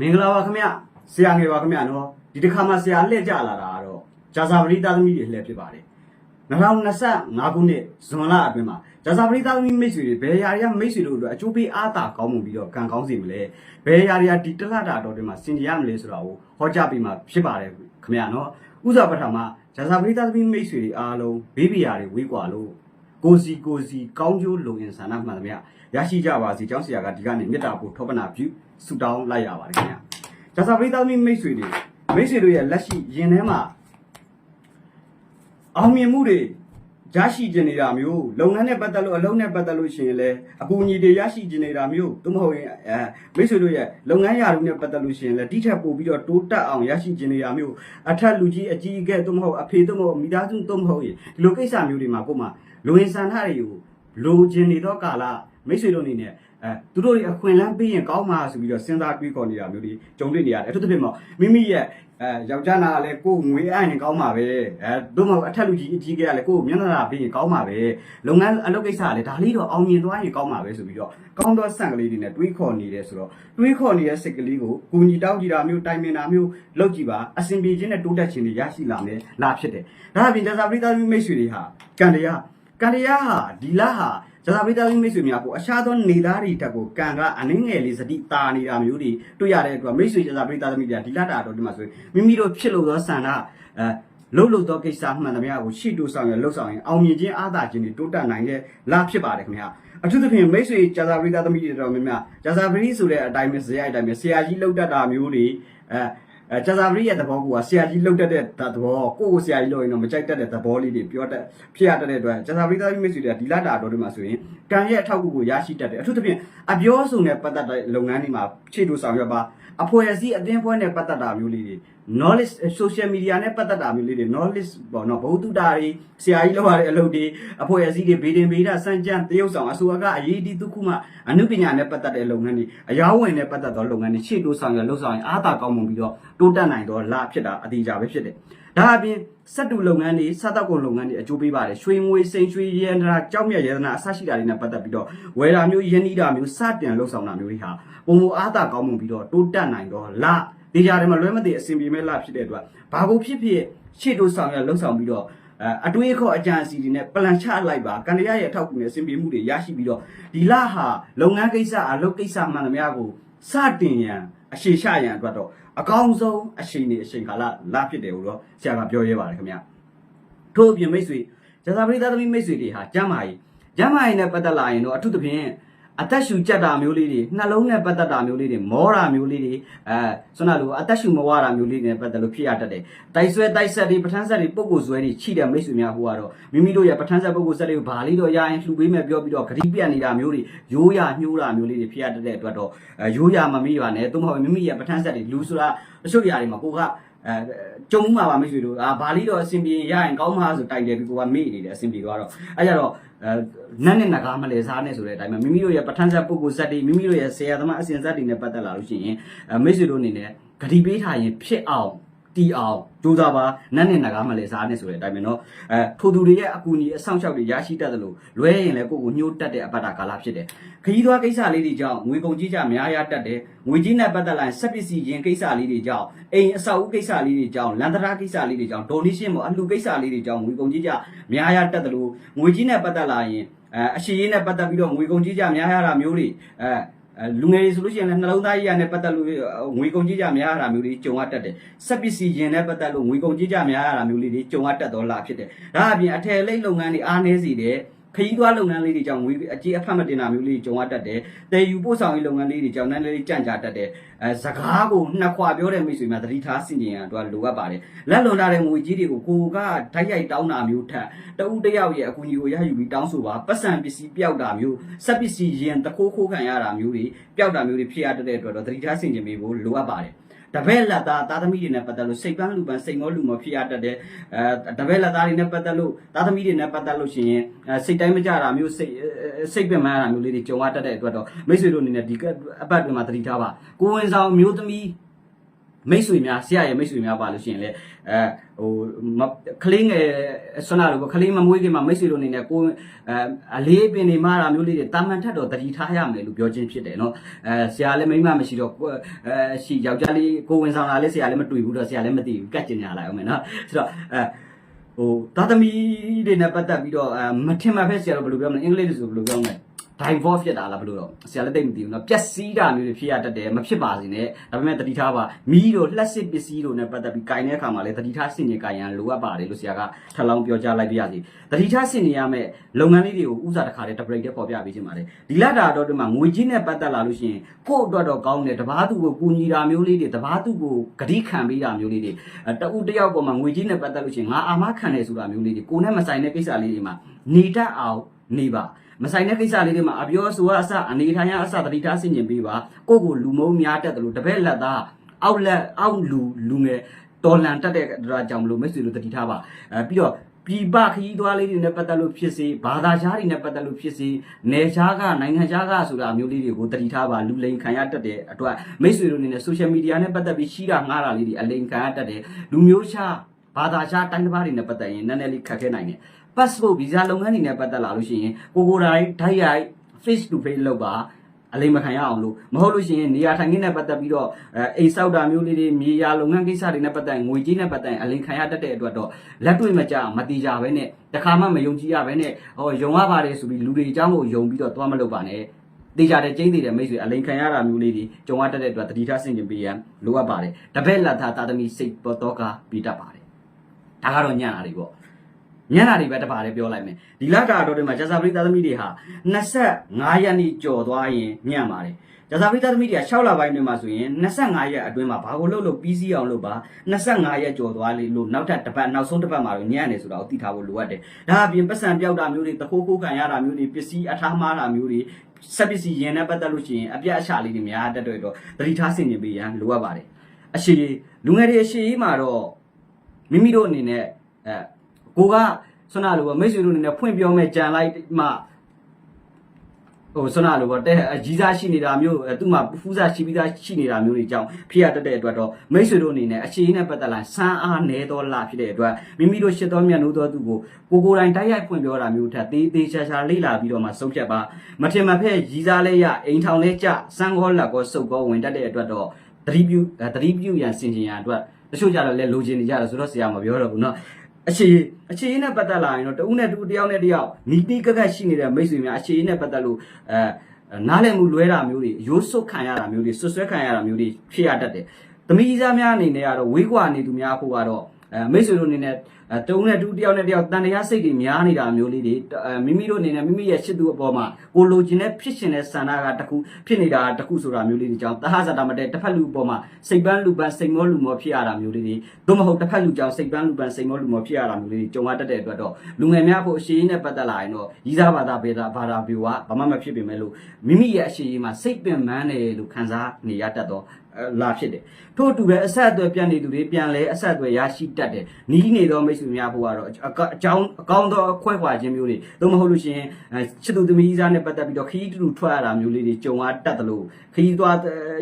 မင်္ဂလာပါခင်ဗျဆရာငယ်ပါခင်ဗျနော်ဒီတစ်ခါမှဆရာလှည့်ကြလာတာကတော့ဂျာဇာပရိသသမီးတွေလှည့်ဖြစ်ပါတယ်2025ခုနှစ်ဇွန်လအတွင်းမှာဂျာဇာပရိသသမီးမိတ်ဆွေတွေဘယ်ရာတွေကမိတ်ဆွေတို့အတွက်အကျိုးပေးအားသာကောင်းမှုပြီးတော့ကံကောင်းစေမလဲဘယ်ရာတွေကဒီတလတာတော်တွေမှာစင်ကြရမလဲဆိုတာကိုဟောကြားပေးမှာဖြစ်ပါတယ်ခင်ဗျနော်ဥစွာပထမဂျာဇာပရိသသမီးမိတ်ဆွေတွေအားလုံးဘေးဘီယာတွေဝေးကွာလို့ကိုစီကိုစီကောင်းကျိုးလုံရင်ဆန္ဒမှန်သမျှရရှိကြပါစေကျောင်းဆရာကဒီကနေမေတ္တာပို့ထောပနာပြု ဆုတောင်းလိုက်ရပါတယ်ခင်ဗျာဒါစာပရိသတ်မိမိတ်ဆွေတွေမိတ်ဆွေတို့ရဲ့လက်ရှိရင်ထဲမှာအောင်မြင်မှုတွေရရှိကျင်နေတာမျိုးလုပ်ငန်းနဲ့ပတ်သက်လို့အလုပ်နဲ့ပတ်သက်လို့ရှိရင်လည်းအကူအညီတွေရရှိကျင်နေတာမျိုးသို့မဟုတ်ရင်အဲမိတ်ဆွေတို့ရဲ့လုပ်ငန်းရာထူးနဲ့ပတ်သက်လို့ရှိရင်လည်းတိထက်ပို့ပြီးတော့တိုးတက်အောင်ရရှိကျင်နေတာမျိုးအထက်လူကြီးအကြီးအကဲသို့မဟုတ်အဖေသို့မဟုတ်မိသားစုသို့မဟုတ်ရင်ဒီလိုကိစ္စမျိုးတွေမှာကိုယ်မှလူဝင်ဆန္ဒတွေကိုလိုချင်နေတော့ကာလမိတ်ဆွေတို့အနေနဲ့ အဲသူတို့တွေအခွင့်အလမ်းပေးရင်ကောင်းမှာဆိုပြီးတော့စဉ်းစားတွေးခေါ်နေတာမျိုးတွေကြုံတွေ့နေရတယ်အထူးသဖြင့်ပေါ့မိမိရဲ့အဲယောက်ျားနာကလည်းကိုယ်ငွေအပ်ရင်ကောင်းမှာပဲအဲတို့မဟုတ်အထက်လူကြီးအကြီးကလည်းကိုယ်မျက်နှာသာပေးရင်ကောင်းမှာပဲလုပ်ငန်းအလုပ်ကိစ္စကလည်းဒါလေးတော့အောင်မြင်သွားရင်ကောင်းမှာပဲဆိုပြီးတော့ကောင်းသောဆန့်ကလေးတွေနဲ့တွေးခေါ်နေတယ်ဆိုတော့တွေးခေါ်နေတဲ့စိတ်ကလေးကိုကူညီတောင်းကြည့်တာမျိုးတိုင်ပင်တာမျိုးလုပ်ကြည့်ပါအစဉ်ပြေခြင်းနဲ့တိုးတက်ခြင်းတွေရရှိလာမယ်လာဖြစ်တယ်ဒါအပြင်ဇာပရိသတ်မိတ်ဆွေတွေဟာကံတရားကံတရားဟာဒီလဟာ ဇာပရိသတ်မိတ်ဆွေများကိုအရှားသောနေသားတွေတက်ကိုကံကအနှင်းငယ်လေးစတိတာနေတာမျိုးတွေတွေ့ရတဲ့အတွက်မိတ်ဆွေဇာပရိသတ်မိတွေကဒီလတာတော့ဒီမှာဆိုရင်မိမိတို့ဖြစ်လို့သောဆန္ဒအဲလှုပ်လှုပ်သောကိစ္စမှန်သမျှကိုရှေ့တိုးဆောင်ရလှုပ်ဆောင်ရင်အောင်မြင်ခြင်းအားသာခြင်းတွေတိုးတက်နိုင်တဲ့လဖြစ်ပါတယ်ခင်ဗျာအထူးသဖြင့်မိတ်ဆွေဂျာဇာပရိသတ်သမီးတွေတော်များများဂျာဇာပရိဆိုတဲ့အတိုင်းပဲဇေယျအတိုင်းပဲဆရာကြီးလှုပ်တတ်တာမျိုးတွေအဲ အဲဂျာဇာပရိရဲ့သဘောကဆရာကြီးလှုပ်တတ်တဲ့သဘောကိုယ့်ကိုဆရာကြီးလှုပ်ရင်တော့မကြိုက်တတ်တဲ့သဘောလေးတွေပြောတတ်ဖြစ်ရတတ်တဲ့အတွက်ဂျာဇာပရိသတ်မိတ်ဆွေတွေကဒီလတာတော်တွေမှာဆိုရင်ကံရဲ့အထောက်အကူကိုရရှိတတ်တယ်အထူးသဖြင့်အပြောစုံနဲ့ပတ်သက်တဲ့လုပ်ငန်းတွေမှာခြေတိုးဆောင်ရွက်ပါအဖွဲ့အစည်းအသင်းဖွဲ့နဲ့ပတ်သက်တာမျိုးလေးတွေ knowledge social media နဲ့ပတ်သက်တာမျိုးလေးတွေ knowledge ပေါ့နော်ဘုသူတာတွေဆရာကြီးလောက်ရတဲ့အလုပ်တွေအဖွဲ့အစည်းတွေဗေဒင်ဗေဒစံကြံတရုပ်ဆောင်အစိုးရကအရေးဒီတစ်ခုမှအနုပညာနဲ့ပတ်သက်တဲ့လုပ်ငန်းတွေအယောင်းဝင်နဲ့ပတ်သက်သောလုပ်ငန်းတွေရှေ့တိုးဆောင်ရလှုပ်ဆောင်ရင်အားသာကောင်းမှုပြီးတော့တိုးတက်နိုင်တော့လာဖြစ်တာအတိအကျပဲဖြစ်တယ်ဒါအပြင်စက်တူလုပ်ငန်းတွေစက်တောက်ကုန်လုပ်ငန်းတွေအကျိုးပေးပါတယ်ရွှေငွေစိန်ရွှေရန်ဒရာကြောက်မြတ်ရတနာအစရှိတာတွေနဲ့ပတ်သက်ပြီးတော့ဝယ်တာမျိုးယင်းနီးတာမျိုးစတင်လှုပ်ဆောင်တာမျိုးတွေဟာပုံမအားသာကောင်းမှုပြီးတော့တိုးတက်နိုင်တော့လာ ဒီကြားထဲမှာလွဲမသိအဆင်ပြေမဲ့လဖြစ်တဲ့အတွက်ဘာကိုဖြစ်ဖြစ်ရှေ့တိုးဆောင်ရလှုပ်ဆောင်ပြီးတော့အဲအတွေးခေါ်အကြံစီတွေနဲ့ပလန်ချလိုက်ပါကန်ရရဲ့အထောက်အကူနဲ့အဆင်ပြေမှုတွေရရှိပြီးတော့ဒီလဟာလုပ်ငန်းကိစ္စအလုပ်ကိစ္စမှန်သမျှကိုစတင်ရန်အရှိရှရန်အတွက်တော့အကောင်းဆုံးအရှိန်နေအရှိန်ခါလာလာဖြစ်တယ်လို့တော့ဆရာကပြောရဲပါတယ်ခင်ဗျာထို့အပြင်မိတ်ဆွေဇာတာပရိသတ်သမီးမိတ်ဆွေတွေဟာကျမ်းမာရေးကျမ်းမာရေးနဲ့ပတ်သက်လာရင်တော့အထူးသဖြင့် အသက်ရှူကြက်တာမျိုးလေးတွေနှလုံးနဲ့ပတ်သက်တာမျိုးလေးတွေမောတာမျိုးလေးတွေအဲဆွမ်းနာလိုအသက်ရှူမဝတာမျိုးလေးတွေနဲ့ပတ်သက်လို့ဖြစ်ရတတ်တယ်။တိုက်ဆွဲတိုက်ဆက်တွေပဋ္ဌာန်းဆက်တွေပုပ်ကိုဆွဲတွေချိတဲ့မိတ်ဆွေများဟိုကတော့မိမိတို့ရဲ့ပဋ္ဌာန်းဆက်ပုပ်ကိုဆက်တွေကိုဘာလေးတော့ရရင်လှူပေးမယ်ပြောပြီးတော့ဂတိပြတ်နေတာမျိုးတွေရိုးရညှိုးတာမျိုးလေးတွေဖြစ်ရတတ်တဲ့အတွက်တော့အဲရိုးရမမိပါနဲ့သို့မဟုတ်မိမိရဲ့ပဋ္ဌာန်းဆက်တွေလူဆိုတာအချို့ຢာတွေမှာကိုက အဲကြုံမှာပါမိတ်ဆွေတို့အာဘာလေးတော့အဆင်ပြေရရင်ကောင်းမှာဆိုတိုင်တယ်ပြီးကိုကမေ့နေတယ်အဆင်ပြေသွားတော့အဲကြတော့အဲနတ်နဲ့နဂါမလဲစားနဲ့ဆိုတဲ့အတိုင်းမှာမိမိတို့ရဲ့ပဋ္ဌာန်းဆက်ပုဂ္ဂိုလ်ဇက်တွေမိမိတို့ရဲ့ဆရာသမားအစဉ်ဇက်တွေနဲ့ပတ်သက်လာလို့ရှိရင်အဲမိတ်ဆွေတို့အနေနဲ့ဂတိပေးထားရင်ဖြစ်အောင် တီအောင်ကြိုးစားပါနတ်နဲ့နဂါမလဲစားနဲ့ဆိုတဲ့အတိုင်းပဲเนาะအဲထိုသူတွေရဲ့အကူအညီအဆောင်ရှောက်တွေရရှိတတ်တယ်လို့လွဲရင်လည်းကိုယ့်ကိုညှိုးတက်တဲ့အပ္ပတာကာလဖြစ်တယ်ခရီးသွားကိစ္စလေးတွေကြောင့်ငွေကုန်ကြီးကြများရတတ်တယ်ငွေကြီးနဲ့ပတ်သက်လာရင်စက်ပစ္စည်းရင်ကိစ္စလေးတွေကြောင့်အိမ်အဆောက်အဦကိစ္စလေးတွေကြောင့်လန်တရာကိစ္စလေးတွေကြောင့် donation ပေါ့အလှူကိစ္စလေးတွေကြောင့်ငွေကုန်ကြီးကြများရတတ်တယ်လို့ငွေကြီးနဲ့ပတ်သက်လာရင်အဲအရှိရေးနဲ့ပတ်သက်ပြီးတော့ငွေကုန်ကြီးကြများရတာမျိုးတွေအဲအဲ လူငယ်တွေဆိုလို့ရှိရင်လည်းနှလုံးသားကြီးရနဲ့ပတ်သက်လို့ငွေကုန်ကြီးကြများရတာမျိုးတွေကြုံရတတ်တယ်။စက်ပစ္စည်းရင်နဲ့ပတ်သက်လို့ငွေကုန်ကြီးကြများရတာမျိုးလေးတွေကြုံရတတ်တော့လားဖြစ်တယ်။ဒါအပြင်အထည်လိပ်လုပ်ငန်းတွေအားနည်းစီတယ် ခရီးသွားလုပ်ငန်းလေးတွေကြောင့်ငွေအကြီးအဖတ်မတင်တာမျိုးလေးကြုံရတတ်တယ်။တည်ယူပို့ဆောင်ရေးလုပ်ငန်းလေးတွေကြောင့်နည်းနည်းလေးကြန့်ကြာတတ်တယ်။အဲစကားကိုနှစ်ခွာပြောတဲ့မိတ်ဆွေများသတိထားဆင်ခြင်ရန်အတွက်လိုအပ်ပါတယ်။လက်လွန်လာတဲ့ငွေကြီးတွေကိုကိုကဓာတ်ရိုက်တောင်းတာမျိုးထက်တဦးတစ်ယောက်ရဲ့အကူအညီကိုရယူပြီးတောင်းဆိုပါပတ်စံပစ္စည်းပျောက်တာမျိုးစက်ပစ္စည်းရင်တခိုးခိုးခံရတာမျိုးတွေပျောက်တာမျိုးတွေဖြစ်ရတတ်တဲ့အတွက်တော့သတိထားဆင်ခြင်ပေးဖို့လိုအပ်ပါတယ်။ တပည့်လက်သားသားသမီးတွေနဲ့ပတ်သက်လို့စိတ်ပန်းလူပန်းစိတ်မောလူမောဖြစ်ရတတ်တယ်အဲတပည့်လက်သားတွေနဲ့ပတ်သက်လို့သားသမီးတွေနဲ့ပတ်သက်လို့ရှိရင်အဲစိတ်တိုင်းမကြတာမျိုးစိတ်စိတ်ပင်မရတာမျိုးလေးတွေကြုံရတတ်တဲ့အတွက်တော့မိတ်ဆွေတို့အနေနဲ့ဒီအပတ်တွေမှာသတိထားပါကိုဝင်ဆောင်မျိုးသမီးမိတ်ဆွေများဆရာရဲ့မိတ်ဆွေများပါလို့ရှိရင်လေအဲ အဲဟိုမကလေးငယ်ဆွမ်းနာလို့ပေါ့ကလေးမမွေးခင်မှာမိတ်ဆွေတို့အနေနဲ့ကိုယ်အဲအလေးပင်နေမှတာမျိုးလေးတွေတာမန်ထက်တော့တတိထားရမယ်လို့ပြောချင်းဖြစ်တယ်နော်အဲဆရာလည်းမိမမရှိတော့ကိုယ်အဲရှိယောက်ျားလေးကိုဝင်ဆောင်လာလေးဆရာလည်းမတွေ့ဘူးတော့ဆရာလည်းမသိဘူးကတ်ကျင်ညာလိုက်အောင်မယ်နော်ဆိုတော့အဲဟိုသာသမီတွေနဲ့ပတ်သက်ပြီးတော့အဲမထင်မှတ်ဖက်ဆရာတို့ဘယ်လိုပြောမလဲအင်္ဂလိပ်လိုဆိုဘယ်လိုပြောမလဲ divorce ဖြစ်တာလားဘယ်လိုတော့ဆရာလည်းသိမသိဘူးเนาะပျက်စီးတာမျိုးတွေဖြစ်ရတတ်တယ်မဖြစ်ပါစေနဲ့ဒါပေမဲ့တတိထားပါမီးတို့လှက်စစ်ပစ္စည်းတို့နဲ့ပတ်သက်ပြီးကင်တဲ့အခါမှာလည်းတတိထားစင်ကြီးကင်ရန်လိုအပ်ပါတယ်လို့ဆရာကထပ်လောင်းပြောကြားလိုက်ပြရစီတတိထားစင်ကြီးရမယ့်လုပ်ငန်းလေးတွေကိုဥစားတစ်ခါတည်းတပရိတ်တည်းပေါ်ပြပေးခြင်းပါတယ်ဒီလတာတော့ဒီမှာငွေကြီးနဲ့ပတ်သက်လာလို့ရှိရင်ကို့အတွက်တော့ကောင်းတယ်တပားသူကိုကူညီတာမျိုးလေးတွေတပားသူကိုဂတိခံပေးတာမျိုးလေးတွေအဲတဦးတစ်ယောက်ပေါ်မှာငွေကြီးနဲ့ပတ်သက်လို့ရှိရင်ငါအာမခံတယ်ဆိုတာမျိုးလေးတွေကိုနဲ့မဆိုင်တဲ့ကိစ္စလေးတွေမှာနေတတ်အောင်နေပါ မဆိုင်တဲ့ကိစ္စလေးတွေမှာအပြောအဆိုအစအနေထိုင်ရအစတတိထားဆင်ကျင်ပေးပါကိုယ့်ကိုလူမုံများတက်တယ်လို့တပည့်လက်သားအောက်လက်အောက်လူလူငယ်တော်လန်တက်တဲ့ဒါကြောင့်မလို့မိတ်ဆွေတို့တတိထားပါအဲပြီးတော့ပြည်ပခရီးသွားလေးတွေနဲ့ပတ်သက်လို့ဖြစ်စေဘာသာခြားတွေနဲ့ပတ်သက်လို့ဖြစ်စေနယ်ခြားကနိုင်ငံခြားကဆိုတာအမျိုးလေးတွေကိုတတိထားပါလူလိန်ခံရတတ်တဲ့အတွက်မိတ်ဆွေတို့အနေနဲ့ social media နဲ့ပတ်သက်ပြီးရှိတာငှားတာလေးတွေအလိန်ခံရတတ်တယ်လူမျိုးခြားဘာသာခြားတိုင်းတစ်ပါးတွေနဲ့ပတ်သက်ရင်နည်းနည်းလေးခက်ခဲနိုင်တယ် passport visa လုပ်ငန်းတွေနဲ့ပတ်သက်လာလို့ရှိရင်ကိုကိုယ်တိုင်ဓာတ်ရိုက် face to face လုပ်ပါအလိမ္မခံရအောင်လို့မဟုတ်လို့ရှိရင်နေရာထိုင်ခင်းနဲ့ပတ်သက်ပြီးတော့အဲအိမ်ဆောက်တာမျိုးလေးတွေမြေယာလုပ်ငန်းကိစ္စတွေနဲ့ပတ်သက်ရင်ငွေကြေးနဲ့ပတ်သက်ရင်အလိမ်ခံရတတ်တဲ့အတွက်တော့လက်တွေ့မကြအောင်မတိကြပဲနဲ့တခါမှမယုံကြည်ရပဲနဲ့ဟောယုံရပါတယ်ဆိုပြီးလူတွေအကြောင်းကိုယုံပြီးတော့သွားမလုပ်ပါနဲ့တေချာတဲ့ကျင်းသေးတဲ့မိတ်ဆွေအလိမ်ခံရတာမျိုးလေးတွေကြုံရတတ်တဲ့အတွက်တတိထားဆင်ကျင်ပေးရန်လိုအပ်ပါတယ်တပည့်လက်သားတာသမီစိတ်ပေါ်တော့ကပြီးတတ်ပါတယ်ဒါကတော့ညံ့တာတွေပေါ့ ညံ့တာတွေပဲတပါးလေးပြောလိုက်မယ်ဒီလတာတော့ဒီမှာဂျာစာပရိသသမီတွေဟာ25ရက်နေ့ကြော်သွားရင်ညံ့ပါတယ်ဂျာစာပရိသသမီတွေက6လပိုင်းတွင်မှာဆိုရင်25ရက်အတွင်းမှာဘာကိုလုပ်လို့ပြီးစီးအောင်လုပ်ပါ25ရက်ကြော်သွားလေလို့နောက်ထပ်တစ်ပတ်နောက်ဆုံးတစ်ပတ်မှာတော့ညံ့နေဆိုတာကိုသိထားဖို့လိုအပ်တယ်ဒါအပြင်ပတ်စံပြောက်တာမျိုးတွေတခိုးခိုးခံရတာမျိုးတွေပစ္စည်းအထားမှားတာမျိုးတွေဆက်ပစ္စည်းရင်နဲ့ပတ်သက်လို့ရှိရင်အပြတ်အချလေးတွေများတတ်တော့သတိထားဆင်ခြင်ပေးရန်လိုအပ်ပါတယ်အရှိလူငယ်တွေအရှိမှာတော့မိမိတို့အနေနဲ့အဲ ကိုက ဆွနာလိုပေါ့မိတ်ဆွေတို့အနေနဲ့ဖွင့်ပြောမဲ့ကြံလိုက်မှဟိုဆွနာလိုပေါ့တဲ့အကြီးစားရှိနေတာမျိုးအဲသူ့မှာဖူးစားရှိပြီးသားရှိနေတာမျိုးတွေကြောင့်ဖြစ်ရတတ်တဲ့အတွက်တော့မိတ်ဆွေတို့အနေနဲ့အခြေအနေနဲ့ပတ်သက်လာစမ်းအားနည်းသောလဖြစ်တဲ့အတွက်မိမိတို့ရှစ်တော်မြတ်နိုးသောသူကိုကိုကိုယ်တိုင်တိုက်ရိုက်ဖွင့်ပြောတာမျိုးထက်သေးသေးချာချာလေးလာပြီးတော့မှဆုံးဖြတ်ပါမထင်မှဖက်ရီစားလဲရအိမ်ထောင်လဲကြစမ်းခေါ်လက်ကောစုပ်ကောဝင်တတ်တဲ့အတွက်တော့သတိပြုသတိပြုရန်စင်ကြင်ရန်အတွက်တချို့ကြတော့လဲလိုချင်နေကြတယ်ဆိုတော့ဆရာမပြောတော့ဘူးเนาะ အခြေအခြေရင်းနဲ့ပတ်သက်လာရင်တော့တဦးနဲ့တူတယောက်နဲ့တယောက်နီးနီးကက်ကက်ရှိနေတဲ့မိတ်ဆွေများအခြေရင်းနဲ့ပတ်သက်လို့အဲနားလည်မှုလွဲတာမျိုးတွေရိုးစွတ်ခံရတာမျိုးတွေဆွဆွဲခံရတာမျိုးတွေဖြစ်ရတတ်တယ်။သမီးစားများအနေနဲ့ကတော့ဝေးကွာနေသူများဖို့ကတော့အဲမိတ်ဆွေတို့အနေနဲ့အဲ တဦးနဲ့တူတယောက်နဲ့တယောက်တန်တရားစိတ်တွေများနေတာမျိုးလေးတွေအဲမိမိတို့အနေနဲ့မိမိရဲ့ရှစ်သူအပေါ်မှာကိုလိုချင်တဲ့ဖြစ်ရှင်တဲ့ဆန္ဒကတခုဖြစ်နေတာတခုဆိုတာမျိုးလေးတွေကြောင့်တဟဇာတာမတဲ့တစ်ဖက်လူအပေါ်မှာစိတ်ပန်းလူပန်းစိတ်မောလူမောဖြစ်ရတာမျိုးလေးတွေသို့မဟုတ်တစ်ဖက်လူကြောင့်စိတ်ပန်းလူပန်းစိတ်မောလူမောဖြစ်ရတာမျိုးလေးတွေကြုံရတတ်တဲ့အတွက်တော့လူငယ်များဖို့အရှိန်နဲ့ပတ်သက်လာရင်တော့ရီးစားဘာသာပေတာဘာသာပြိုကဘာမှမဖြစ်ပေမဲ့လို့မိမိရဲ့အရှိန်မှာစိတ်ပင်ပန်းတယ်လို့ခံစားနေရတတ်တော့လာဖြစ်တယ်ထို့အတူပဲအဆက်အသွယ်ပြန်နေသူတွေပြန်လဲအဆက်အသွယ်ရရှိတတ်တယ်နီးနေသောမိတ်ဆွေများဖို့ကတော့အကြောင်းအကောင်းသောအခွဲခွာခြင်းမျိုးတွေသို့မဟုတ်လို့ရှိရင်ချစ်သူသမီးစားနဲ့ပတ်သက်ပြီးတော့ခရီးတူတူထွက်ရတာမျိုးလေးတွေကြုံရတတ်တယ်လို့ခရီးသွား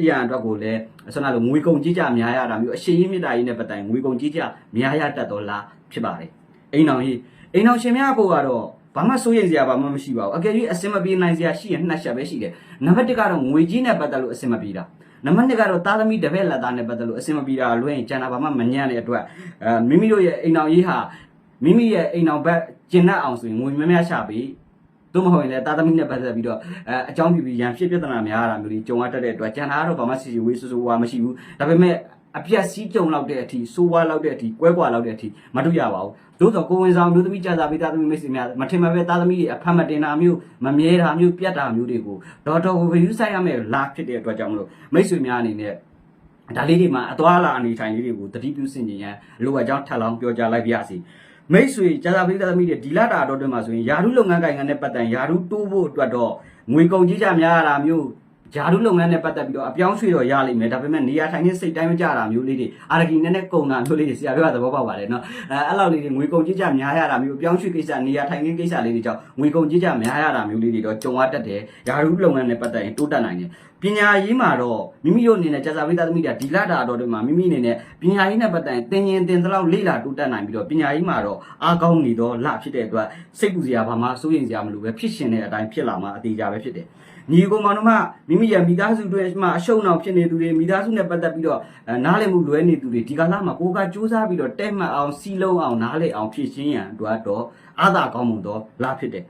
ရန်အတွက်ကိုလည်းဆန္ဒလိုငွေကုန်ကြီးကြများရတာမျိုးအရှိန်ရင်းမြစ်တာကြီးနဲ့ပတ်သက်ငွေကုန်ကြီးကြများရတတ်တော့လားဖြစ်ပါတယ်အိမ်အောင်ကြီးအိမ်အောင်ရှင်များဖို့ကတော့ဘာမှစိုးရိမ်စရာဘာမှမရှိပါဘူးအကယ်၍အစင်မပြေနိုင်စရာရှိရင်နှစ်ချက်ပဲရှိတယ်နံပါတ်1ကတော့ငွေကြီးနဲ့ပတ်သက်လို့အစင်မပြေတာ နံပါတ်2ကတော့သားသမီးတပည့်လက်သားနဲ့ပတ်သက်လို့အစင်မပြေတာလွှဲရင်ကျန်တာဘာမှမညံ့တဲ့အတွက်အဲမိမိတို့ရဲ့အိမ်အောင်ကြီးဟာမိမိရဲ့အိမ်အောင်ဘက်ကျင်납အောင်ဆိုရင်ငွေများများရှာပြီး တို့မဟုတ်ရင်လည်းသားသမီးနဲ့ပတ်သက်ပြီးတော့အဲအကြောင်းပြပြီးရန်ဖြစ်ပြဿနာများရတာမျိုးတွေကြုံရတတ်တဲ့အတွက်ကျန်တာကတော့ဘာမှစီစီဝေးဆူဆူဝါမရှိဘူးဒါပေမဲ့အပြက်စီးကြုံလောက်တဲ့အထိစိုးဝါလောက်တဲ့အထိကွဲကွာလောက်တဲ့အထိမတွေ့ရပါဘူးသို့တော့ကိုဝင်ဆောင်မျိုးသမီးကြာစာပေးသားသမီးမိတ်ဆွေများမထင်မှပဲသားသမီးတွေအဖတ်မတင်တာမျိုးမမြဲတာမျိုးပြတ်တာမျိုးတွေကိုဒေါက်တာကိုဗယူဆိုင်ရမယ်လာဖြစ်တဲ့အတွက်ကြောင့်မလို့မိတ်ဆွေများအနေနဲ့ဒါလေးတွေမှာအသွားလာအနေထိုင်လေးတွေကိုတတိပြုစင်ကြင်ရန်လိုအပ်ကြောင်းထပ်လောင်းပြောကြားလိုက်ပါရစေ မိတ်ဆွေကြာစာပေးသားသမီးတွေဒီလာတာတော့တွင်မှာဆိုရင်ယာရုလုပ်ငန်းကိုင်ငံနဲ့ပတ်သက်ယာရုတိုးဖို့အတွက်တော့ငွေကုန်ကြီးကြများရတာမျိုး ဂျာဒုလုပ်ငန်းနဲ့ပတ်သက်ပြီးတော့အပြောင်းရွှေ့တော့ရလိမ့်မယ်ဒါပေမဲ့နေရာထိုင်နေစိတ်တိုင်းမကြတာမျိုးလေးတွေအာရဂီနဲ့နဲ့ကုံတာမျိုးလေးတွေဆရာပြောတာသဘောပေါက်ပါတယ်နော်အဲအဲ့လောက်လေးတွေငွေကုန်ကြေးကြများရတာမျိုးအပြောင်းရွှေ့ကိစ္စနေရာထိုင်နေကိစ္စလေးတွေကြောင့်ငွေကုန်ကြေးကြများရတာမျိုးလေးတွေတော့ကြုံရတတ်တယ်ဂျာဒုလုပ်ငန်းနဲ့ပတ်သက်ရင်တိုးတက်နိုင်တယ်ပညာရေးမှာတော့မိမိတို့အနေနဲ့ကြာစာဝိသသမီးတွေဒီလာတာတော့တွေမှာမိမိအနေနဲ့ပညာရေးနဲ့ပတ်သက်ရင်သင်ရင်သင်သလောက်လေ့လာတိုးတက်နိုင်ပြီးတော့ပညာရေးမှာတော့အားကောင်းနေတော့လဖြစ်တဲ့အတွက်စိတ်ပူစရာဘာမှစိုးရိမ်စရာမလိုပဲဖြစ်ရှင်တဲ့အတိုင်းဖြစ်လာမှာအသေးကြပဲဖြစ်တယ် ညီကောင်မောင်တို့မှမိမိရဲ့မိသားစုတွေမှာအရှုံးအောင်ဖြစ်နေသူတွေမိသားစုနဲ့ပတ်သက်ပြီးတော့အဲနားလည်မှုလွဲနေသူတွေဒီကလာမှာကိုကစူးစမ်းပြီးတော့တဲ့မှတ်အောင်စီလုံးအောင်နားလည်အောင်ဖြစ်ရှင်းရန်အတွက်တော့အာသာကောင်းမှုတော့လာဖြစ်တယ်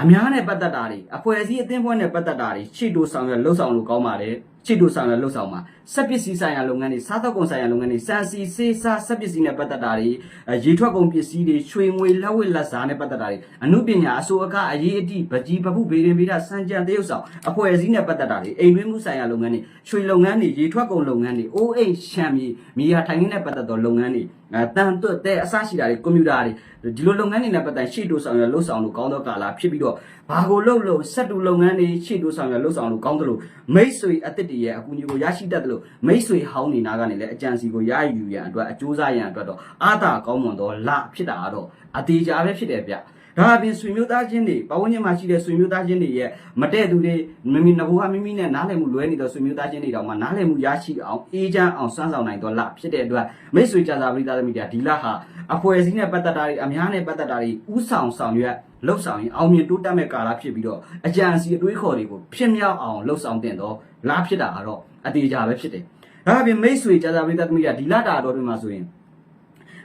အများနဲ့ပတ်သက်တာတွေအဖွဲ့အစည်းအသင်းဖွဲ့နဲ့ပတ်သက်တာတွေခြေတိုးဆောင်ရလှုပ်ဆောင်လို့ကောင်းပါတယ် ခြေတိုးဆောင်ရလှုပ်ဆောင်မှာစက်ပစ္စည်းဆိုင်ရာလုပ်ငန်းတွေစားသောက်ကုန်ဆိုင်ရာလုပ်ငန်းတွေစံစီစေးစားစက်ပစ္စည်းနဲ့ပတ်သက်တာတွေအဲရေထွက်ကုန်ပစ္စည်းတွေရွှေငွေလက်ဝတ်လက်စားနဲ့ပတ်သက်တာတွေအမှုပညာအစိုးအကအရေးအတိပကြီးပပုဗေဒင်ဗေဒစံကြံတရုပ်ဆောင်အဖွဲ့အစည်းနဲ့ပတ်သက်တာတွေအိမ်တွင်းမှုဆိုင်ရာလုပ်ငန်းတွေရွှေလုပ်ငန်းတွေရေထွက်ကုန်လုပ်ငန်းတွေအိုးအိမ်ရှမ်းမြေမြေယာထိုင်ခင်းနဲ့ပတ်သက်သောလုပ်ငန်းတွေအဲတန်တွတ်တဲ့အစရှိတာတွေကွန်ပျူတာတွေဒီလိုလုပ်ငန်းတွေနဲ့ပတ်သက်ရှေ့တိုးဆောင်ရလှုပ်ဆောင်လို့ကောင်းသောကာလဖြစ်ပြီးတော့ဘာကိုလုပ်လို့စက်တူလုပ်ငန်းတွေရှေ့တိုးဆောင်ရလှုပ်ဆောင်လို့ကောင်းတယ်လို့မိတ်ဆွေအသစ်တည်းရဲ့အကူအညီကိုရရှိတတ်တယ်လို့မိတ်ဆွေဟောင်းနေနာကနေလည်းအကြံစီကိုရယူရန်အတွက်အကျိုးစားရန်အတွက်တော့အာသာကောင်းမွန်သောလဖြစ်တာကတော့အသေးကြပဲဖြစ်တယ်ဗျ ဒါအပြင်ဆွေမျိုးသားချင်းတွေပတ်ဝန်းကျင်မှာရှိတဲ့ဆွေမျိုးသားချင်းတွေရဲ့မတည့်သူတွေမိမိငဘိုးကမိမိနဲ့နားလည်မှုလွဲနေတဲ့ဆွေမျိုးသားချင်းတွေတောင်မှနားလည်မှုရရှိအောင်အေးချမ်းအောင်စွမ်းဆောင်နိုင်တော့လဖြစ်တဲ့အတွက်မိတ်ဆွေကြစာပရိသတ်သမီးတွေကဒီလဟာအဖွဲ့အစည်းနဲ့ပတ်သက်တာတွေအများနဲ့ပတ်သက်တာတွေဥဆောင်ဆောင်ရွက်လှုပ်ဆောင်ရင်အောင်မြင်တိုးတက်မဲ့ကာလဖြစ်ပြီးတော့အကြံစီအတွေးခေါ်တွေကိုဖြစ်မြောက်အောင်လှုပ်ဆောင်တင်တော့လားဖြစ်တာကတော့အသေးကြပဲဖြစ်တယ်ဒါအပြင်မိတ်ဆွေကြစာပရိသတ်သမီးတွေကဒီလတာတော်တွေမှာဆိုရင်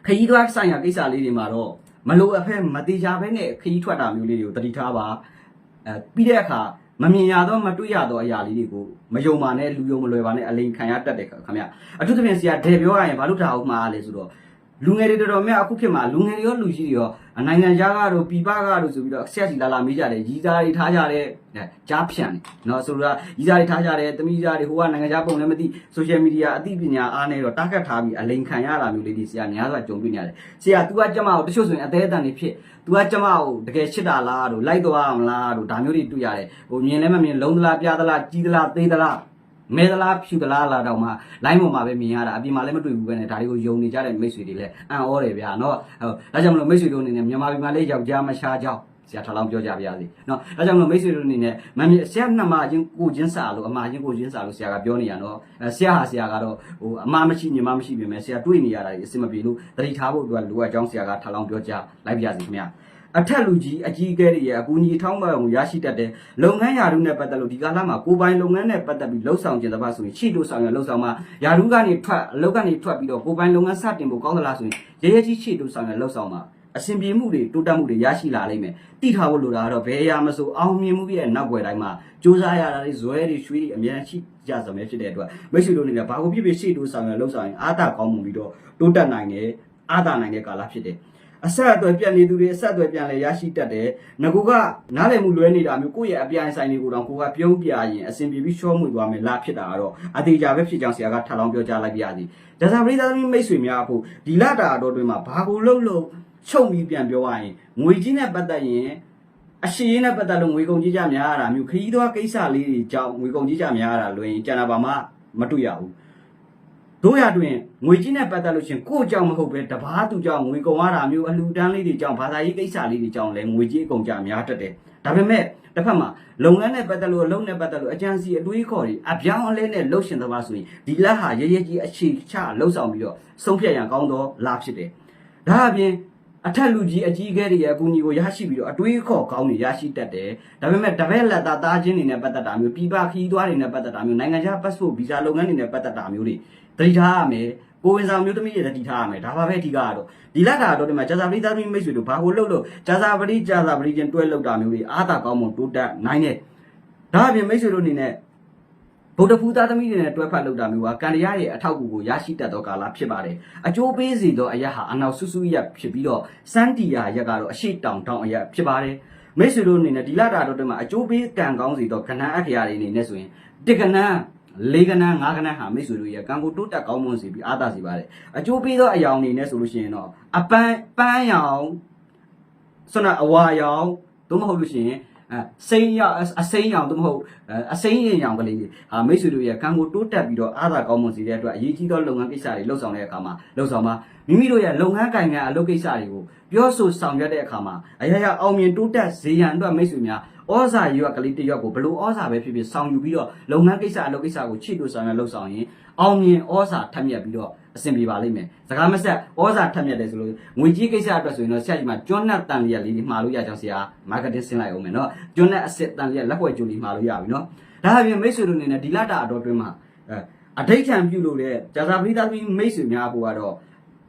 ခရီးသွားဆိုင်ရာကိစ္စလေးတွေမှာတော့ မလိုအပ်ဖက်မတိကြဘဲနဲ့ခရီးထွက်တာမျိုးလေးတွေကိုတတိထားပါအဲပြီးတဲ့အခါမမြင်ရတော့မတွေ့ရတော့အရာလေးတွေကိုမယုံပါနဲ့လူယုံမလွယ်ပါနဲ့အလိန်ခံရတတ်တယ်ခင်ဗျအထူးသဖြင့်ဆရာဒဲပြောရရင်ဘာလို့ထားအောင်မှားလဲဆိုတော့လူငယ်တွေတော်တော်များအခုခေတ်မှာလူငယ်တွေရောလူကြီးတွေရော နိုင်ငံခြားကတော့ပြည်ပကတော့ဆိုပြီးတော့ဆက်စီလာလာမေးကြတယ်ရီးသားတွေထားကြတယ်ကြားဖြန့်တယ်နော်ဆိုတော့ရီးသားတွေထားကြတယ်တမိသားတွေဟိုကနိုင်ငံခြားပုံလည်းမသိ social media အသိပညာအားနဲ့တော့ target ထားပြီးအလိန်ခံရတာမျိုးလေးတွေဆရာများစွာကြုံတွေ့နေရတယ်ဆရာ तू ကကျမကိုတချို့ဆိုရင်အသေးအတန်တွေဖြစ် तू ကကျမကိုတကယ်ချစ်တာလားတို့လိုက်သွားအောင်လားတို့ဒါမျိုးတွေတွေ့ရတယ်ဟိုမြင်လည်းမမြင်လုံးသလားပြသလားကြီးသလားသေးသလား မဲသလားဖြူသလားလာတော့မှ line ပေါ်မှာပဲမြင်ရတာအပြင်မှာလည်းမတွေ့ဘူးပဲနဲ့ဒါတွေကိုယုံနေကြတဲ့မိတ်ဆွေတွေလည်းအံ့ဩတယ်ဗျာနော်ဟုတ်ဒါကြောင့်မလို့မိတ်ဆွေတို့အနေနဲ့မြန်မာပြည်မှာလည်းယောက်ျားမရှားကြောင်းဆရာထလောင်းပြောကြပါရစေနော်ဒါကြောင့်မလို့မိတ်ဆွေတို့အနေနဲ့မမြဆရာနှစ်မချင်းကိုချင်းစာလို့အမချင်းကိုချင်းစာလို့ဆရာကပြောနေရနော်အဲဆရာဟာဆရာကတော့ဟိုအမမရှိညီမမရှိပြင်မဲ့ဆရာတွေ့နေရတာအစ်မပြေလို့တတိထားဖို့အတွက်လိုအပ်ကြောင်းဆရာကထလောင်းပြောကြလိုက်ပါရစေခင်ဗျာ အထက်လူကြီးအကြီးအကဲတွေရဲ့အကူအညီထောင်းပံ့ကိုရရှိတတ်တဲ့လုပ်ငန်းယာရုနဲ့ပတ်သက်လို့ဒီကာလမှာကိုပိုင်လုပ်ငန်းနဲ့ပတ်သက်ပြီးလှုပ်ဆောင်ခြင်းတပတ်ဆိုရင်ရှိလို့ဆောင်ရလှုပ်ဆောင်မှာယာရုကနေထွက်အလုပ်ကနေထွက်ပြီးတော့ကိုပိုင်လုပ်ငန်းစတင်ဖို့ကောင်းသလားဆိုရင်ရဲရဲကြီးရှိလို့ဆောင်ရလှုပ်ဆောင်မှာအဆင်ပြေမှုတွေတိုးတက်မှုတွေရရှိလာလိမ့်မယ်တိထားဖို့လိုတာကတော့ဘယ်အရာမဆိုအောင်မြင်မှုရဲ့နောက်ွယ်တိုင်းမှာစူးစမ်းရတာတွေဇွဲတွေရွှေတွေအများကြီးကြစမယ်ဖြစ်တဲ့အတွက်မိတ်ဆွေတို့အနေနဲ့ဘာကိုဖြစ်ဖြစ်ရှိလို့ဆောင်ရလှုပ်ဆောင်ရင်အားတာကောင်းမှုပြီးတော့တိုးတက်နိုင်တယ်အားတာနိုင်တဲ့ကာလဖြစ်တယ် အဆက်အသွယ်ပြတ်နေသူတွေအဆက်အသွယ်ပြန်လဲရရှိတတ်တယ်။ငကူကနားလည်မှုလွဲနေတာမျိုးကိုယ့်ရဲ့အပြိုင်ဆိုင်တွေကိုတော့ကိုကပြုံးပြရင်အဆင်ပြေပြီးရှော့မှုသွားမယ်လားဖြစ်တာကတော့အသေးကြပဲဖြစ်ကြောင်းဆရာကထပ်လောင်းပြောကြားလိုက်ပြရစီ။ဒါသာပရိသတ်သမီးမိတ်ဆွေများအဖို့ဒီလတာတော်တွင်မှာဘာကိုလှုပ်လို့ချုပ်ပြီးပြန်ပြောရရင်ငွေကြီးနဲ့ပတ်သက်ရင်အရှိရင်းနဲ့ပတ်သက်လို့ငွေကုန်ကြီးကြများရတာမျိုးခရီးသွားကိစ္စလေးတွေကြောင့်ငွေကုန်ကြီးကြများရတာလွင်ကျန်တာပါမှမတွေ့ရဘူး။ တို့ရတွင်ငွေကြီးနဲ့ပတ်သက်လို့ရှင်ကိုယ့်ကြောင့်မဟုတ်ပဲတပားသူကြောင့်ငွေကုန်ရတာမျိုးအလှူဒန်းလေးတွေကြောင့်ဘာသာရေးကိစ္စလေးတွေကြောင့်လည်းငွေကြီးအကုန်ကြများတတ်တယ်။ဒါပေမဲ့တစ်ဖက်မှာလုပ်ငန်းနဲ့ပတ်သက်လို့အလုပ်နဲ့ပတ်သက်လို့အကြံစီအတွေးခေါ်တွေအပြောင်းအလဲနဲ့လှုပ်ရှင်သမားဆိုရင်ဒီလက်ဟာရရကြီးအခြေချလှုပ်ဆောင်ပြီးတော့ဆုံးဖြတ်ရန်ကောင်းသောလဖြစ်တယ်။ဒါအပြင်အထက်လူကြီးအကြီးအကဲတွေရဲ့အကူအညီကိုရရှိပြီးတော့အတွေးခေါ်ကောင်းတွေရရှိတတ်တယ်။ဒါပေမဲ့တပည့်လက်သားသားချင်းတွေနဲ့ပတ်သက်တာမျိုးပြည်ပခီးသွားတွေနဲ့ပတ်သက်တာမျိုးနိုင်ငံခြား passport visa လုပ်ငန်းတွေနဲ့ပတ်သက်တာမျိုးတွေ တတိထားရမယ်။ကိုဝင်ဆောင်မျိုးသမီးတွေတတိထားရမယ်။ဒါပါပဲအဓိကကတော့ဒီလက်တာတော့ဒီမှာဂျာဇာပရိသတ်မိတ်ဆွေတို့ဘာကိုလှုပ်လို့ဂျာဇာပရိဂျာဇာပရိချင်းတွဲလှုပ်တာမျိုးတွေအားသာကောင်းမွန်တိုးတက်နိုင်တယ်။ဒါအပြင်မိတ်ဆွေတို့အနေနဲ့ဗုဒ္ဓဖူသားသမီးတွေနဲ့တွဲဖက်လုပ်တာမျိုးကကံတရားရဲ့အထောက်အကူကိုရရှိတတ်သောကာလဖြစ်ပါတယ်။အကျိုးပေးစီသောအရက်ဟာအနောက်ဆူဆူရက်ဖြစ်ပြီးတော့စန်းတီယာရက်ကတော့အရှိတောင်တောင်အရက်ဖြစ်ပါတယ်။မိတ်ဆွေတို့အနေနဲ့ဒီလတာတော့တည်းမှာအကျိုးပေးကံကောင်းစီသောခဏအခရာတွေအနေနဲ့ဆိုရင်တစ်ကနန်း လေးကနန်းငါးကနန်းဟာမိတ်ဆွေတို့ရဲ့ကံကိုတိုးတက်ကောင်းမွန်စေပြီးအားသာစေပါတယ်။အကျိုးပေးသောအယောင်အနေနဲ့ဆိုလို့ရှိရင်တော့အပန်းပန်းရောင်ဆွမ်းအဝါရောင်သို့မဟုတ်လို့ရှိရင်အဲစိမ့်ရောင်အစိမ့်ရောင်သို့မဟုတ်အစိမ့်ရင်ရောင်ကလေးတွေအာမိတ်ဆွေတို့ရဲ့ကံကိုတိုးတက်ပြီးတော့အားသာကောင်းမွန်စေတဲ့အတွက်အရေးကြီးသောလုပ်ငန်းကိစ္စတွေလှုပ်ဆောင်တဲ့အခါမှာလှုပ်ဆောင်မှာမိမိတို့ရဲ့လုပ်ငန်းကိုင်ငံအလုပ်ကိစ္စတွေကိုပြောဆိုဆောင်ရွက်တဲ့အခါမှာအရာရာအောင်မြင်တိုးတက်စေရန်အတွက်မိတ်ဆွေများ ဩဇာရွက်ကလေးတစ်ရွက်ကိုဘလို့ဩဇာပဲဖြစ်ဖြစ်ဆောင်ယူပြီးတော့လုပ်ငန်းကိစ္စအလုပ်ကိစ္စကိုချစ်လို့ဆောင်ရွက်လှုပ်ဆောင်ရင်အောင်မြင်ဩဇာထက်မြက်ပြီးတော့အဆင်ပြေပါလိမ့်မယ်။စကားမဆက်ဩဇာထက်မြက်တယ်ဆိုလို့ငွေကြီးကိစ္စအတွက်ဆိုရင်တော့ဆရာကြီးမှာကျွန်းနဲ့တန်လျက်လေးတွေမှာလို့ရကြအောင်ဆရာ marketing ဆင်းလိုက်အောင်မယ်နော်။ကျွန်းနဲ့အစစ်တန်လျက်လက်ပွဲကျိုးလေးမှာလို့ရပြီနော်။ဒါအပြင်မိတ်ဆွေတို့အနေနဲ့ဒီလတာအတော်တွင်းမှာအဲအဋိဋ္ဌံပြုလို့တဲ့ဂျာဇာပရိသတ်သမီးမိတ်ဆွေများဘို့ကတော့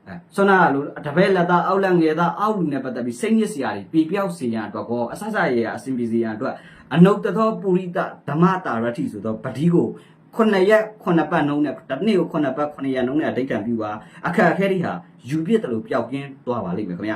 အဲဆွမ်းနာလိုတပည့်လက်သားအောက်လက်ငယ်သားအောက်လူနဲ့ပတ်သက်ပြီးစိတ်ညစ်စရာတွေပြပြောက်စေရန်အတွက်ကောအဆဆရေအစဉ်ပြေစေရန်အတွက်အနုတ္တသောပုရိသဓမ္မတာရတိဆိုသောပတိကိုခုနှစ်ရက်ခုနှစ်ပတ်နှုံးနဲ့တစ်နေ့ကိုခုနှစ်ပတ်ခုနှစ်ရက်နှုံးနဲ့အဋိဋ္ဌံပြုပါအခက်အခဲတွေဟာယူပြစ်တယ်လို့ပျောက်ကင်းသွားပါလိမ့်မယ်ခင်ဗျ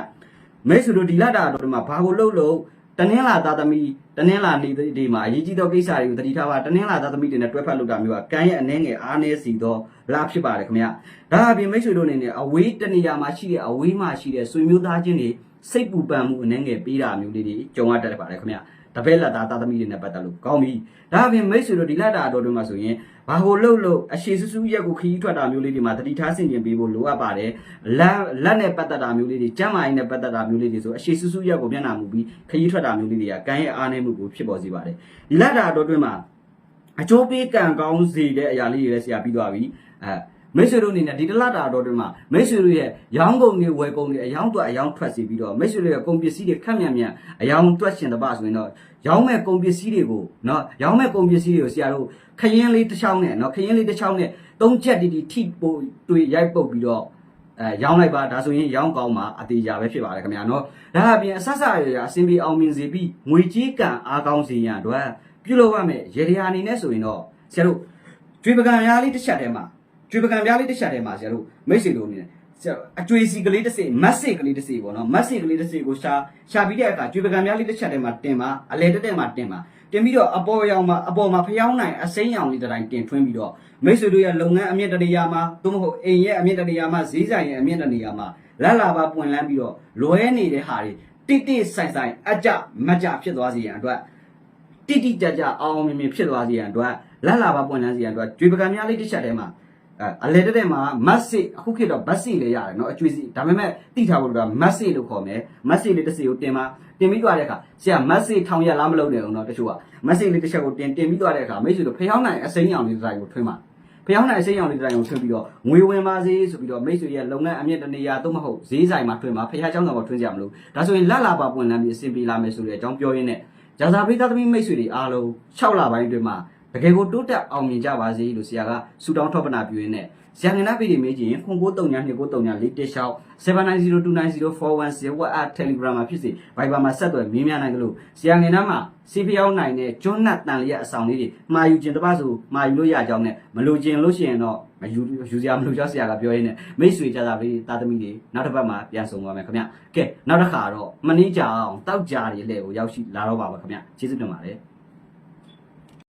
မိတ်ဆွေတို့ဒီလတာတော်ဒီမှာဘာကိုလှုပ်လို့ တနင်္လာသားသမီးတနင်္လာနေ့ဒီမှာအရေးကြီးသောကိစ္စတွေကိုတတိထားပါတနင်္လာသားသမီးတွေနဲ့တွဲဖက်လုပ်တာမျိုးကကံရဲ့အနေငယ်အားနည်းစီသောလာဖြစ်ပါတယ်ခင်ဗျဒါအပြင်မိတ်ဆွေတို့အနေနဲ့အဝေးတနေရာမှာရှိတဲ့အဝေးမှာရှိတဲ့ဆွေမျိုးသားချင်းတွေစိတ်ပူပန်မှုအနေငယ်ပေးတာမျိုးလေးတွေကြုံရတတ်ပါတယ်ခင်ဗျ တပည့်လက်သားသားသမီးတွေနဲ့ပတ်သက်လို့ကောင်းပြီဒါအပြင်မိတ်ဆွေတို့ဒီလက်တာအတော်တွေမှာဆိုရင်ဘာကိုလှုပ်လို့အရှိစူးစူးရက်ကိုခီးထွက်တာမျိုးလေးတွေမှာတတိထားဆင်ကျင်ပေးဖို့လိုအပ်ပါတယ်လက်လက်နဲ့ပတ်သက်တာမျိုးလေးတွေကျမ်းမာရေးနဲ့ပတ်သက်တာမျိုးလေးတွေဆိုအရှိစူးစူးရက်ကိုမျက်နှာမူပြီးခရီးထွက်တာမျိုးလေးတွေကကံရဲ့အားနည်းမှုကိုဖြစ်ပေါ်စေပါတယ်ဒီလက်တာအတော်တွေမှာအကျိုးပေးကံကောင်းစေတဲ့အရာလေးတွေလည်းဆရာပြီးသွားပြီအဲမိတ်ဆွေတို့အနေနဲ့ဒီတလတာတော်တွေမှာမိတ်ဆွေတို့ရဲ့ရောင်းကုန်တွေဝယ်ကုန်တွေအယောင်းတွက်အယောင်းထွက်စီပြီးတော့မိတ်ဆွေတို့ရဲ့ကုန်ပစ္စည်းတွေခက်မြန်မြန်အယောင်းတွက်ရှင်တပဆိုရင်တော့ ရောင်းမဲ့ကုန်ပစ္စည်းတွေကိုနော်ရောင်းမဲ့ကုန်ပစ္စည်းတွေကိုဆရာတို့ခရင်လေးတစ်ချောင်းနဲ့နော်ခရင်လေးတစ်ချောင်းနဲ့သုံးချက်တီတီထိပို့တွေ့ရိုက်ပုတ်ပြီးတော့အဲရောင်းလိုက်ပါဒါဆိုရင်ရောင်းကောင်းမှာအသေးကြပဲဖြစ်ပါတယ်ခင်ဗျာနော်ဒါအပြင်အဆက်ဆက်ရရအစင်ပြေအောင်မြင်စေပြီးငွေကြီးကံအားကောင်းစေရန်အတွက်ပြုလုပ်ရမယ်ရေဒီယာအနေနဲ့ဆိုရင်တော့ဆရာတို့ကျွေးပကံရားလေးတစ်ချက်တည်းမှာကျွေးပကံပြားလေးတစ်ချက်ထဲမှာဆရာတို့မိတ်ဆွေတို့အနေနဲ့ဆရာ အကျွေးစီကလေးတစ်စိမတ်စစ်ကလေးတစ်စိပေါ့နော်မတ်စစ်ကလေးတစ်စိကိုရှာရှာပြီးတဲ့အခါကျွေးပကံပြားလေးတစ်ချက်ထဲမှာတင်ပါအလဲတက်တက်မှာတင်ပါတင်ပြီးတော့အပေါ်ရောင်မှာအပေါ်မှာဖျောင်းနိုင်အစိမ်းရောင်လေးတစ်တိုင်းတင်ထွင်းပြီးတော့မိတ်ဆွေတို့ရဲ့လုပ်ငန်းအမြင့်တရမှာသို့မဟုတ်အိမ်ရဲ့အမြင့်တရမှာဈေးဆိုင်ရဲ့အမြင့်တရမှာလက်လာပါပွင့်လန်းပြီးတော့လွဲနေတဲ့ဟာတွေတိတိဆိုင်ဆိုင်အကြမကြဖြစ်သွားစေရန်အတွက်တိတိကျကျအောင်အောင်မြင်မြင်ဖြစ်သွားစေရန်အတွက်လက်လာပါပွင့်လန်းစေရန်အတွက်ကြွေပကံများလေးတစ်ချက်ထဲမှာ အဲအလေတက်တဲ့မှာမတ်စစ်အခုခေတ်တော့ဘတ်စစ်လေးရတယ်เนาะအကျွေးစီဒါပေမဲ့တိထားဖို့တော့မတ်စစ်လို့ခေါ်မယ်မတ်စစ်လေးတစ်စီကိုတင်ပါတင်ပြီးသွားတဲ့အခါဆရာမတ်စစ်ထောင်ရက်လားမလုပ်နေအောင်เนาะတချို့ကမတ်စစ်လေးတစ်ချက်ကိုတင်တင်ပြီးသွားတဲ့အခါမိတ်ဆွေတို့ဖျောင်းနိုင်အစိမ်းရောင်လေးတစ်ဆိုင်ကိုထွင်းပါဖျောင်းနိုင်အစိမ်းရောင်လေးတစ်ဆိုင်ကိုထွင်းပြီးတော့ငွေဝင်ပါစေဆိုပြီးတော့မိတ်ဆွေရဲ့လုပ်ငန်းအမြင့်တနေရာသို့မဟုတ်ဈေးဆိုင်မှာထွင်းပါဖျားချောင်းဆောင်မှာထွင်းကြမလို့ဒါဆိုရင်လက်လာပါပွင့်လန်းပြီးအဆင်ပြေလာမယ်ဆိုတဲ့အကြောင်းပြောရင်းနဲ့ ဂျာဇာပိသားသမီးမိတ်ဆွေတွေအားလုံး6လပိုင်းအတွင်းမှာ တကယ်ကိုတိုးတက်အောင်မြင်ကြပါစေလို့ဆရာကဆုတောင်းထောက်ပနာပြုရင်းနဲ့ဆရာငနာပြည်တွေမေးကြည့်ရင်ခွန်ကိုတုံညာနှစ်ကိုတုံညာလေးတက်လျှောက်79029041 WhatsApp Telegram မှာဖြစ်စေ Viber မှာဆက်သွယ်မင်းများနိုင်တယ်လို့ဆရာငနာမှာစီဖျောင်းနိုင်တဲ့ကျွန်းနတ်တန်လျက်အဆောင်လေးတွေမှာယူခြင်းတပတ်ဆိုမှာယူလို့ရကြောင်းနဲ့မလိုခြင်းလို့ရှိရင်တော့မယူယူစရာမလိုကြောင်းဆရာကပြောရင်းနဲ့မိတ်ဆွေကြတာပဲသားသမီးတွေနောက်တစ်ပတ်မှာပြန်ဆုံပါမယ်ခင်ဗျကဲနောက်တစ်ခါတော့မနေ့ကြအောင်တောက်ကြတွေလှည့်ကိုရောက်ရှိလာတော့ပါပါခင်ဗျကျေးဇူးတင်ပါတယ်